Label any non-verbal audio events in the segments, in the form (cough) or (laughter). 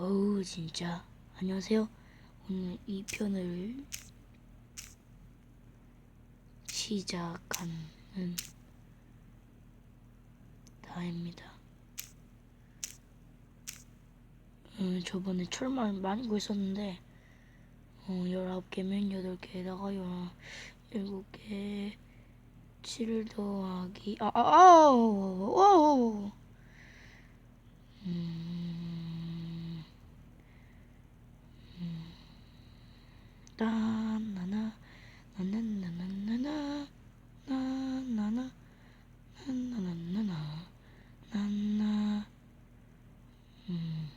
어우 진짜 안녕하세요. 오늘 이 편을 시작하는 다입니다. 음, 저번에 철말 많이 구했었는데 어, 19개면 8개에다가 17개 7 더하기 아, 아, 아, 오, 음, 음, 나나나 나나나나나나 나나나 나나나나나 나나 음.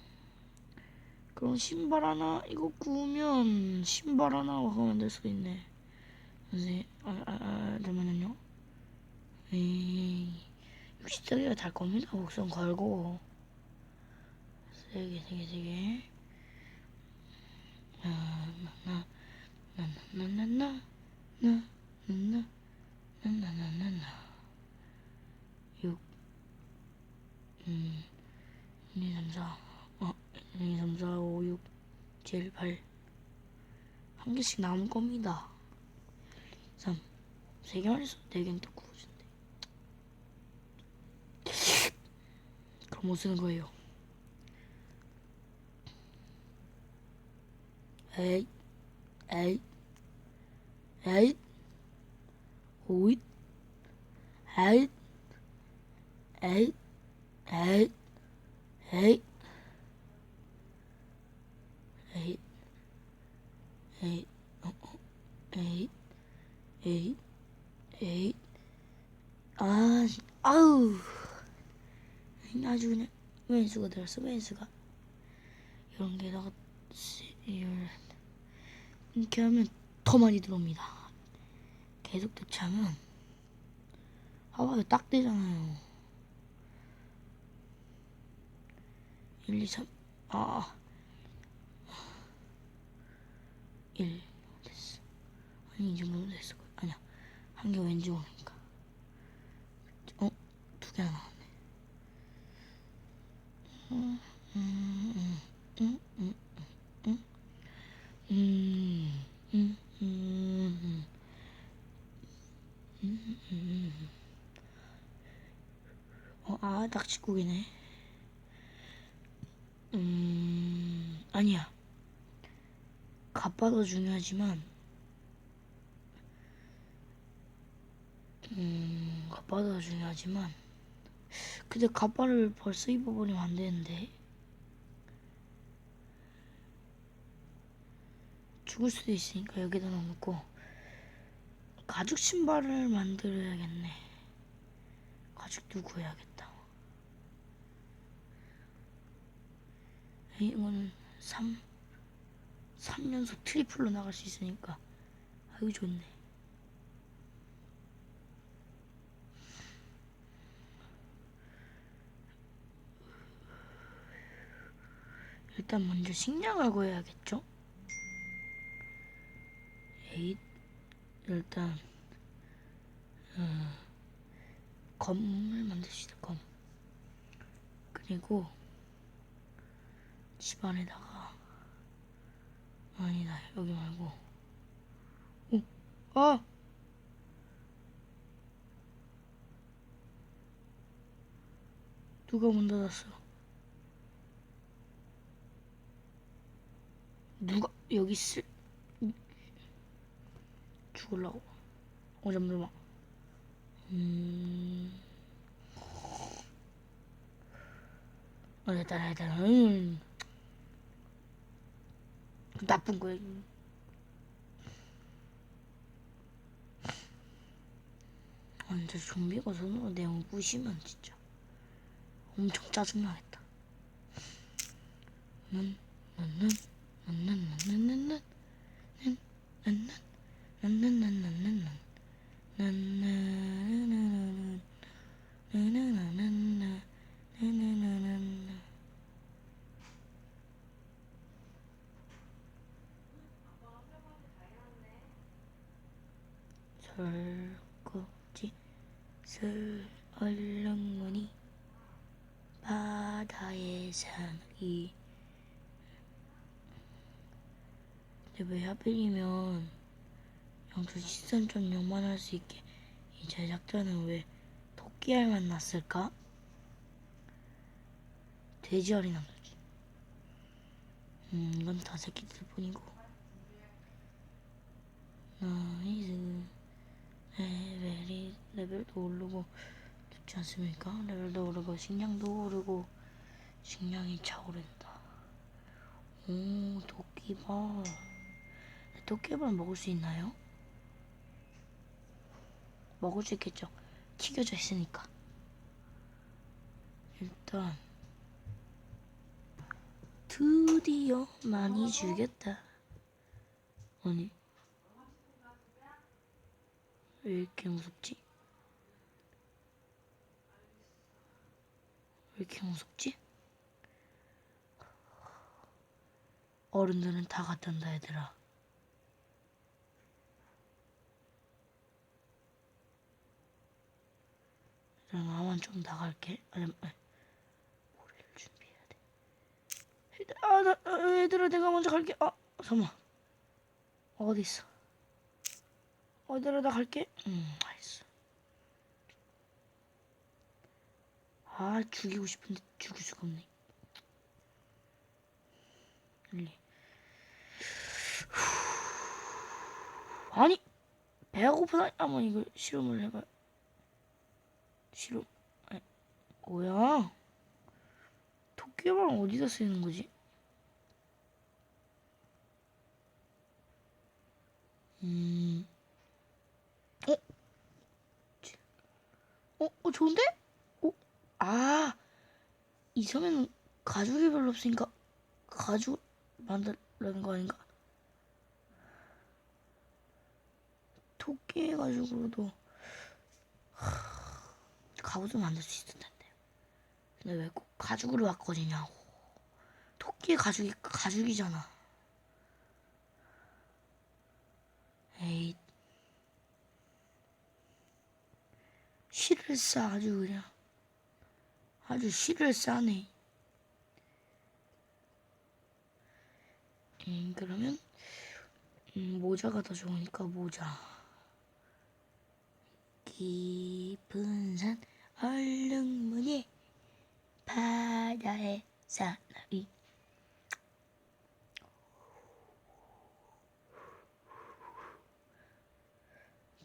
그럼 신발 하나 이거 구우면 신발 하나 만들 수 있네. 선생님 아, 아, 아 잠깐만요. 에이 60짜리가 달 겁니다 곡선 걸고. 세개 세개 세개. 나나나 나나나나나 나나나 나나나나나 6 음 1, 2, 3, 4 어, 1, 2, 3, 4, 5, 6, 7, 8한 개씩 남은 겁니다 3세 개만 있어 네 개는 또 구워준대 그럼 못 쓰는 거예요 에이 에이 에이 오잇 에이 에이 에이 에이 어, 어, 에이 에이 에이 아 아우. 아주 그냥 왼수가 들었어 왼수가. 이런 게다가 이런 이렇게 하면 더 많이 들어옵니다. 계속 대차면 하와도 딱 되잖아요. 1, 2, 3, 아. 아. 1, 됐어. 아니, 이 정도 됐을 거야. 아니야. 한 개 왼쪽 오니까. 어? 두 개나 나왔네. 음, 음, 음, 음, 음, 음. 음. 음. 음, 음. 어, 아, 낚시국이네. 음, 아니야. 갓바도 중요하지만, 음, 갓바도 중요하지만, 근데 갓바를 벌써 입어버리면 안 되는데. 죽을 수도 있으니까 여기다 넣어놓고, 가죽 신발을 만들어야겠네. 가죽도 구해야겠다. 이거는 3 3연속 트리플로 나갈 수 있으니까 아유 좋네 일단 먼저 식량을 구해야겠죠 에잇 일단 어, 검을 만듭시다 검 그리고 집안에다가 아니다 여기 말고 어? 아! 누가 문 닫았어 누가 여기 쓸 죽을라고 어 잠깐만 음... 어 됐다 됐다 음. 나쁜 거야. 완전 좀비가 손으로 내용 부시면 진짜 엄청 짜증나겠다. 는, 는, 는, 설거지 슬 얼렁무니 바다의 상이 근데 왜 하필이면 0.13.0만 할 수 있게 이 제작자는 왜 토끼알만 났을까? 돼지알이 남았지. 음, 이건 다 새끼들 뿐이고. 나이스. 레벨이, 레벨도 오르고, 좋지 않습니까? 레벨도 오르고, 식량도 오르고, 식량이 차오른다. 오, 도끼발. 도끼발 먹을 수 있나요? 먹을 수 있겠죠. 튀겨져 있으니까. 일단 드디어 많이 주겠다. 아니 왜 이렇게 무섭지? 왜 이렇게 무섭지? 어른들은 다 갔단다 얘들아. 그럼 나만 좀 나갈게. 아니, 아니, 머리를 준비해야 돼. 아, 나, 아, 얘들아, 내가 먼저 갈게. 아, 잠깐만. 어디 있어? 어디로 나 갈게? 음, 알겠어. 아, 죽이고 싶은데 죽일 수가 없네. 일리. (sighs) 아니, 배가 고프다. 한번 이거 실험을 해봐. 실험. 아니, 뭐야? 도끼발 어디다 쓰는 거지? 음. 어? 치- 어, 어, 좋은데? 어? 아, 이 섬에는 가죽이 별로 없으니까 가죽 만들라는 거 아닌가? 토끼 가죽으로도 하, 갑옷을 만들 수 있을 텐데. 근데 왜 꼭 가죽으로 바꿔지냐고. 토끼 가죽이 가죽이잖아. 에이. 실을 싸 아주 그냥 아주 실을 싸네. 음 그러면 음, 모자가 더 좋으니까 모자. 깊은 산 얼룩무늬 바다의 사나이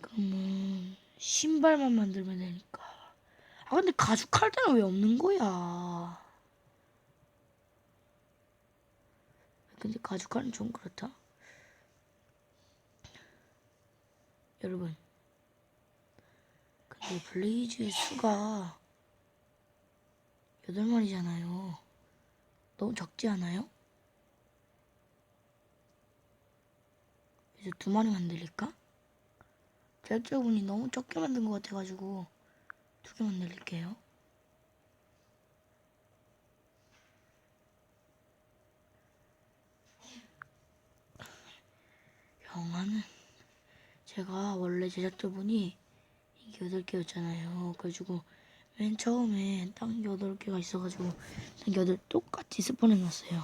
그러면 신발만 만들면 되니까 아 근데 가죽 칼날은 왜 없는 거야 근데 가죽 칼은 좀 그렇다 여러분 근데 블레이즈의 수가 여덟 마리잖아요. 너무 적지 않아요? 이제 두 마리 만들릴까? 제작자분이 너무 적게 만든 것 같아가지고 두개 만들릴게요. 영화는 제가 원래 제작자분이 이게 여덟 개였잖아요. 그래가지고 맨 처음에 딱 여덟 개가 있어가지고 딱 여덟 똑같이 스폰해놨어요.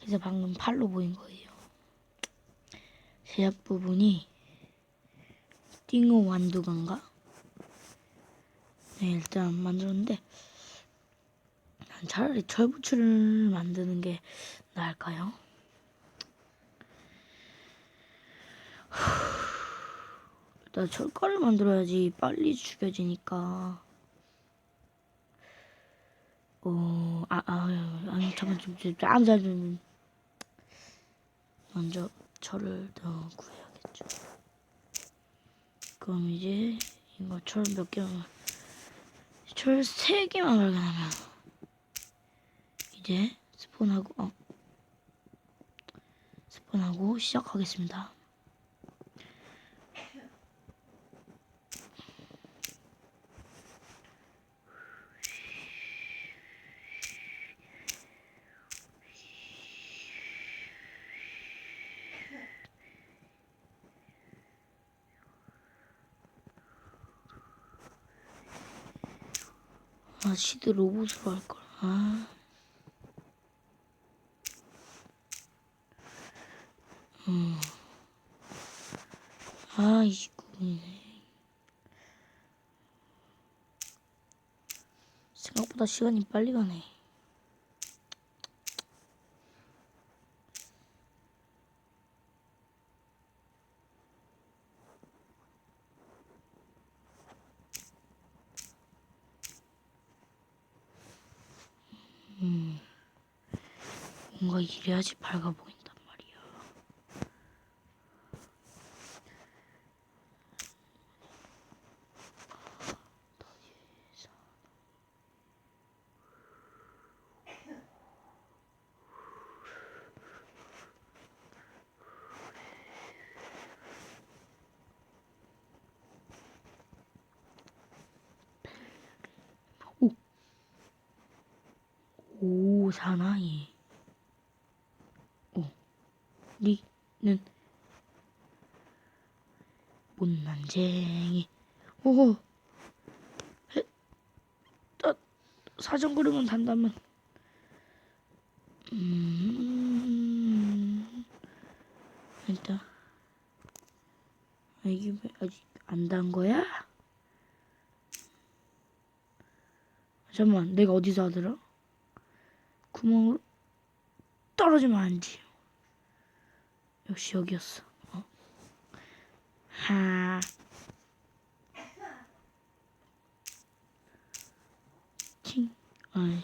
그래서 방금 팔로 보인 거예요. 제작 부분이 띵어 완두건가? 네 일단 만들었는데 난 차라리 철부츠를 만드는 게 나을까요? 나 철가를 만들어야지 빨리 죽여지니까. 어, 아, 아, 아니, 잠깐, 좀, 좀, 좀, 좀, 좀. 먼저 철을 더 구해야겠죠. 그럼 이제 이거 철 몇 개만, 철세 개만 발견하면 이제 스폰하고, 어, 스폰하고 시작하겠습니다. 아, 시드 로봇으로 할 걸. 아. 음. 아, 이구네. 생각보다 시간이 빨리 가네. 음, 뭔가 이래야지 밝아 보인단 말이야. 오, 사나이. 오, 니는 못난쟁이. 오, 해, 아, 사정 그리면 단다면. 음, 일단, 아, 이게 왜 아직 안 단 거야? 잠깐만, 내가 어디서 하더라? 구멍으로 떨어지면 안 돼. 역시 여기였어. 어? 하. 팅. 아이.